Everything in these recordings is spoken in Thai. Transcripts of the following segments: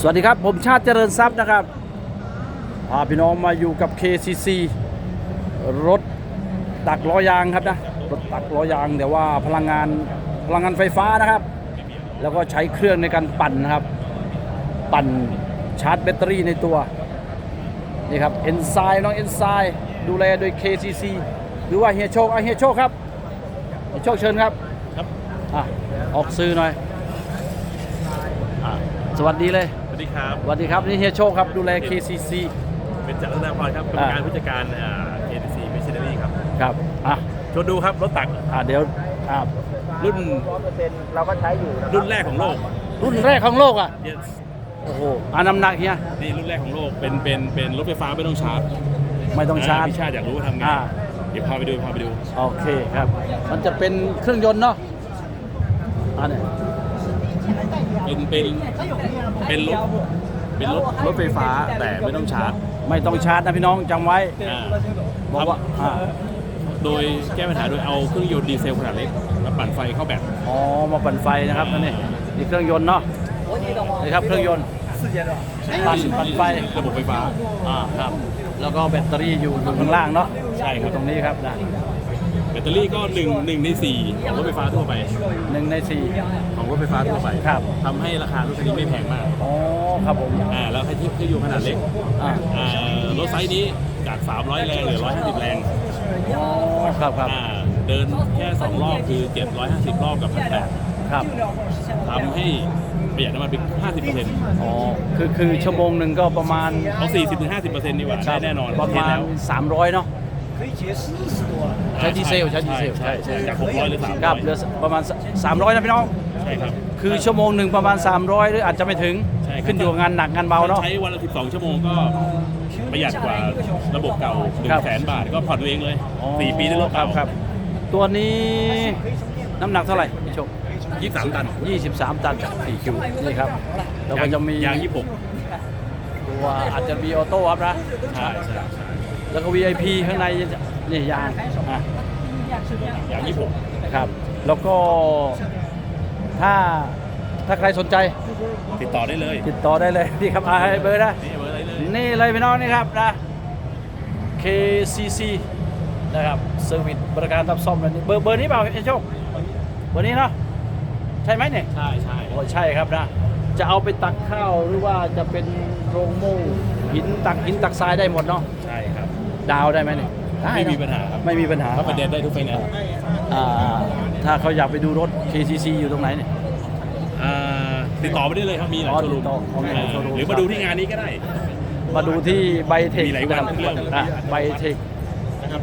สวัสดีครับ ผมชาติเจริญทรัพย์นะครับพาพี่น้องมาอยู่กับ KCC รถตักล้อยางครับนะรถตักล้อยางแต่ว่าพลังงานพลังงานไฟฟ้านะครับ แล้วก็ใช้เครื่องในการปั่นนะครับ ปั่นชาร์จแบตเตอรี่ในตัวนี่ครับเอนไซน้องเอนไซดูแลโดย KCC หรือว่าเฮียโชคอะเฮียโชคครับเฮียโชคเชิญครับครับอะออกซื้อหน่อยอะสวัสดีเลยส วัสดีครับ สวัสดีครับ นี่เฮียโชคครับดูแล KCC เป็นจักรนาพรครับกรรมการผู้จัดการอ่า KTC Machinery ครับ ครับ อะชวนดูครับรถตัก อะเดี๋ยวอะรุ่นเราก็ใช้อยู่รุ่นแรกของโลก รุ่นแรกของโลกอะ Yes โอ้โหอะน้ำหนักเฮียนี่รุ่นแรกของโลก เป็น เป็น เป็นรถไฟฟ้าไม่ต้องชาร์จ ไม่ต้องชาร์จพี่ชาติอยากรู้ว่าทำไงอ่าเดี๋ยวพาไปดู พาไปดู โอเคครับ มันจะเป็นเครื่องยนต์เนาะ อันนี้เป็น เป็น เป็นรถเป็นรถรถไฟฟ้าแต่ไม่ต้องชาร์จไม่ต้องชาร์จนะพี่น้องจำไว้อ่าบอกว่าอ่าโดยแก้ปัญหาโดยเอาเครื่องยนต์ดีเซลขนาดเล็กมาปั่นไฟเข้าแบตอ๋อมาปั่นไฟนะครับอันนี่นี่เครื่องยนต์เนาะนี่ครับเครื่องยนต์ปั่นปั่นไฟระบบไฟฟ้าอ่าครับ แล้วก็แบตเตอรี่อยู่อยู่ข้างล่างเนาะใช่ครับ ตรงนี้ครับนะแบ ตเตอรี่ก็หนึ่งหนึ่งในสี่ของรถไฟฟ้าทั่วไป หนึ่งในสี่ของรถไฟฟ้าทั่วไปครับทำให้ราคารถคันนี้ไม่แพงมากอ๋อครับผมอ่าแล้วให้ที่เครื่องยนต์ขนาดเล็กอ่าอ่ารถไซส์นี้จาก 300 แรงเหลือ 150 แรงอ๋อครับครับอ่าเดินแค่ 2 รอบคือ 750 รอบกับ1,800ครับทำให้ประหยัดน้ำมันไป50%อ๋อคือคือชั่วโมงหนึ่งก็ประมาณเอา40-50%ดีกว่าได้แน่นอนประมาณเทสแล้ว300เนาะ ใช้ดีเซลใช้ดีเซลใช่ใช่จาก600หรือ300ครับเหลือประมาณ300นะพี่น้อง ใช่ครับ คือชั่วโมงหนึ่งประมาณ 300 หรืออาจจะไม่ถึงใช่ครับ ขึ้นอยู่กับงานหนักงานเบาเนาะ ใช้วันละ12 ชั่วโมงก็ประหยัดกว่าระบบเก่าครับ1 0 0 0 0บาทก็ผ่อนตัวเองเลย อ๋อ4 ปีได้รถครัเก่าบครับ ตัวนี้น้ำหนักเท่าไหร่พี่โชค23 ตัน23 ตัน4คิวนี่ครับแล้วก็จะมียาง 26ตัวอาจจะมีออโต้ครับนะ ใช่ใช่ แล้วก็ VIP ข้างในนี่ยางอะยาง26นะครับ แล้วก็ถ้าถ้าใครสนใจติดต่อได้เลย ติดต่อได้เลยที่ครับอาให้เบอร์นะนี่เบอร์อะไรเลยนี่เลยพี่น้องนี่ครับนะ KCC นะครับเซอร์วิสบริการรับซ่อมแบบนี้เบอร์เบอร์นี้เปล่าไอ้โชคเบอร์นี้เนาะใช่ไหมเนี่ยใช่ใช่โอ้ใช่ครับนะจะเอาไปตักข้าวหรือว่าจะเป็นโรงโม่หินตักหินตักทรายได้หมดเนาะใช่ครับ ดาวได้ไหมเนี่ยด้ไม่มีเนอะปัญหาครับไม่มีปัญหาถ้าประเด็นได้ทุกไฟแนนซ์อ่าถ้าเขาอยากไปดูรถ KCC อยู่ตรงไหนเนี่ย อ่าติดต่อไปได้เลยครับมีหลายอ๋อโชว์รูมติดต่ออ๋อมีหลายโชว์รูม หรือมาดูที่งานนี้ก็ได้ มาดูที่ไบเทคมีหลายวันเรื่องนะไบเทค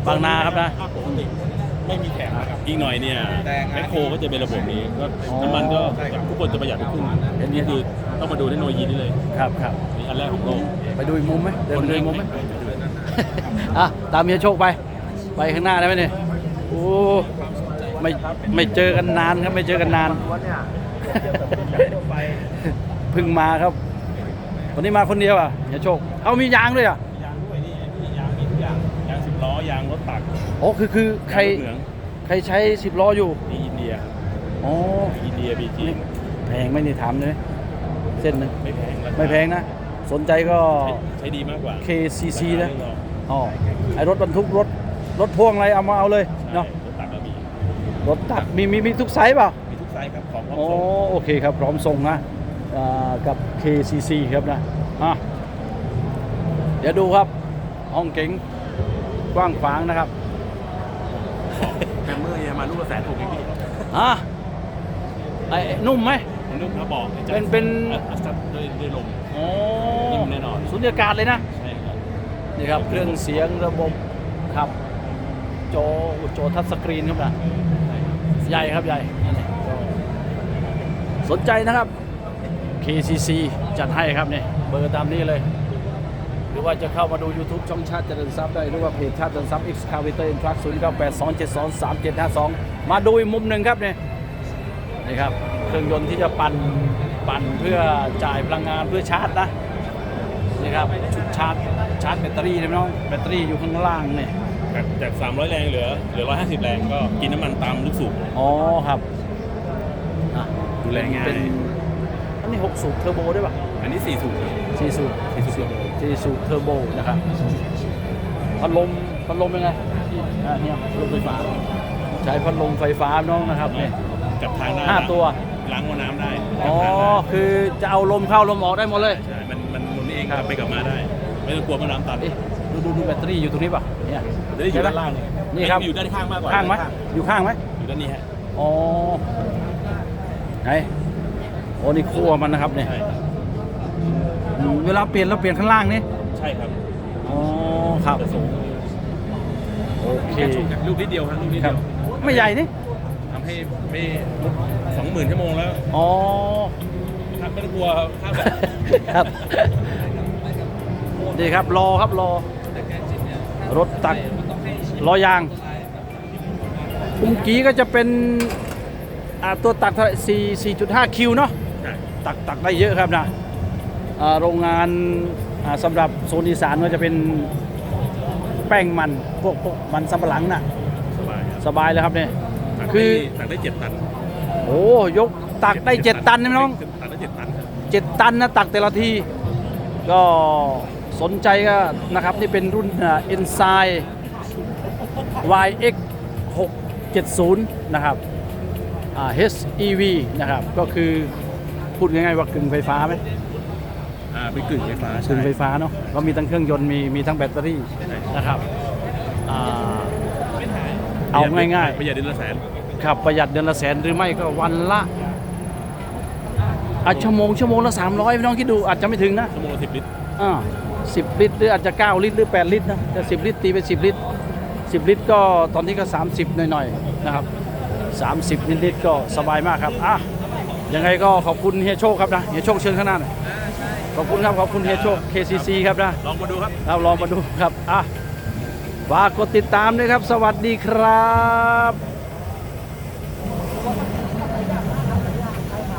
บางนาครับนะไม่มีแขกนะครับ อีกหน่อยเนี่ยแมคโครก็จะเป็นระบบนี้ก็อ๋อน้ำมันก็ทุกคนจะประหยัดทุกขึ้นเห็นไหมนี่คือต้องมาดูเทคโนโลยีนี้เลยครับครับนี่อันแรกของโลกไปดูอีกมุมไหมเดินไปดูอีกมุมไหม อะตามเมียโชคไป ไปข้างหน้าได้ไหมเนี่ยโอ้ไม่ไม่เจอกันนานครับไม่เจอกันนาน เพิ่งมาครับ วันนี้มาคนเดียวอะเมียโชค เอามียางด้วยอะยางด้วยนี่มียางมีทุกอย่างยางสิบล้อยางรถตักโอ้คือคือใครยางถเหลืองใครใช้สิบล้ออยู่นี่อินเดียครับอ๋ออินเดียบีจีนี่แพงไหมนี่ถามเลยเส้นหนึงไม่แพงราคาไม่แพงนะ สนใจก็ใช้ใช้ดีมากกว่า KCC นะ ราคาไม่รองอ๋อไอรถบรรทุกรถรถพ่วงอะไรเอามาเอาเลยใช่เนาะรถตักก็มี รถตัดมีมีมีทุกไซส์เปล่า มีทุกไซส์ครับของพร้อมโอ้ส่งโอเคครับ พร้อมส่งนะอ่ากับ KCC ครับนะอะเดี๋ยวดูครับ ห้องเก๋งกว้างขวางนะครับแคมเมอร์เยอรมันลูกละแสนถูกเองพี่อะไอ้นุ่มไหม ผมนึกถ้าบอกให้จัดเป็นเป็น อัดซับด้วยด้วยลม โอ้นิ่มแน่นอน สุญญากาศเลยนะ ใช่ครับ นี่ครับ เครื่องเสียงระบบครับ โจโจทัชสกรีนครับนะใหญ่ครับใหญ่นั่นแหละสนใจนะครับ KCC จัดให้ครับเนี่ยเบอร์ตามนี้เลย หรือว่าจะเข้ามาดู YouTube ช่องชาติเจริญทรัพย์ได้ หรือว่าเพจชาติเจริญทรัพย์ Excavator in Truck 0 9 8 2 7 2 3 7 5 2 มาดูอีกมุมหนึ่งครับเนี่ยนี่ครับ เครื่องยนต์ที่จะปั่นปั่นเพื่อจ่ายพลังงานเพื่อชาร์จนะนี่ครับชุดชาร์จชาร์จแบตเตอรี่นะพี่น้องแบตเตอรี่อยู่ข้างล่างเนี่ยจากจาก 300 แรงเหลือเหลือ 150 แรงก็กินน้ำมันตามลูกสูบอ๋อครับอะดูแลง่ายเป็นนี่6สูบเทอร์โบด้วยป่ะอันนี้สี่สูบครับ4สูบสี่สูบเทอร์โบ4สูบเทอร์โบนะครับพัดลมพัดลมยังไงที่อ่าเนี่ยพัดลมไฟฟ้า ใช้พัดลมไฟฟ้าน้องนะครับเนี่ยกับทางหน้าห้าตัว ล้างหัวน้ำได้อ๋อกับทางหน้าคือจะเอาลมเข้าลมออกได้หมดเลย ใช่มันมันหมุนเองคกรับลับไปกลับมาได้ ไม่ต้องกลัวมันน้ำตันเอ๊ะดูดูดูแบตเตอรี่อยู่ตรงนี้ป่ะเนี่ยจะได้อยู่ด้านล่างเนี่ยนี่ครับอยู่ด้านข้างมากกว่าข้างไหมอยู่ข้างไหมอยู่ด้านนี้ฮะอ๋อไหนโอ้นี่ขั้วมันนะครับเนี่ยใช่ครับอืมเวลาเปลี่ยนเราเปลี่ยนข้างล่างนี่ใช่ครับอ๋อครับจะส่งโอเคแค่ช่วงลูกนิดเดียวครับลูกนิดครัเดีบยว ไม่ใหญ่นี่ ทำให้ไม่สองหมื่นชั่วโมงแล้วอ๋อ ครับไม่ต้องกลัวครับครับดีครับรอครับรอ รถตักรอยางคุมกี้ก็จะเป็นอ่าตัวตักเท่าไหร่สี่สี่จุดห้าคิวเนาะใช่ตักตักได้เยอะครับนะอ่าโรงงานอ่าสำหรับโซนอีสานก็จะเป็นแป้งมันพวกพวกมันสำปะหลังน่ะสบายครับสบายเลยครับเนี่ยตัก คืได้อตักได้เจ็ดตันโอ้ยกตักได้เจ็ดตันนะพี่น้องตักได้เจ็ดตันครับเจ็ดตันนะตักแต่ละทีก็สนใจก็นะครับนี่เป็นรุ่นเอ็นไซ YX 670 นะครับอ่า HEV นะครับ ก็คือพูดง่ายๆว่ากึ่งไฟฟ้าไหมอ่าเป็นกึ่งไฟฟ้ากึ่งไฟฟ้าเนาะก็มีทั้งเครื่องยนต์มีมีทั้งแบตเตอรี่นะครับอ่าเอาง่ายประหยัดเดือนละแสนๆ ครับประหยัดเดือนละแสนหรือไม่ก็วันละอะชั่วโมงชั่วโมงละ300พี่น้องคิดดูอาจจะไม่ถึงนะชั่วโมงละสิบลิตรอ่าสิบลิตรหรืออาจจะ 9 ลิตรหรือ 8 ลิตรนะแต่สิบลิตรตีเป็น10 ลิตร 10 ลิตรก็ตอนนี้ก็ 30 หน่อยๆนะครับ 30ลิตรก็สบายมากครับอะยังไงก็ขอบคุณเฮียโชคครับนะเฮียโชคเชิญข้างหน้าหน่อยขอบคุณครับขอบคุณเฮียโชค KCC ครับนะลองมาดูครับเราลองมาดูครับอะฝากกดติดตามด้วยครับ สวัสดีครับ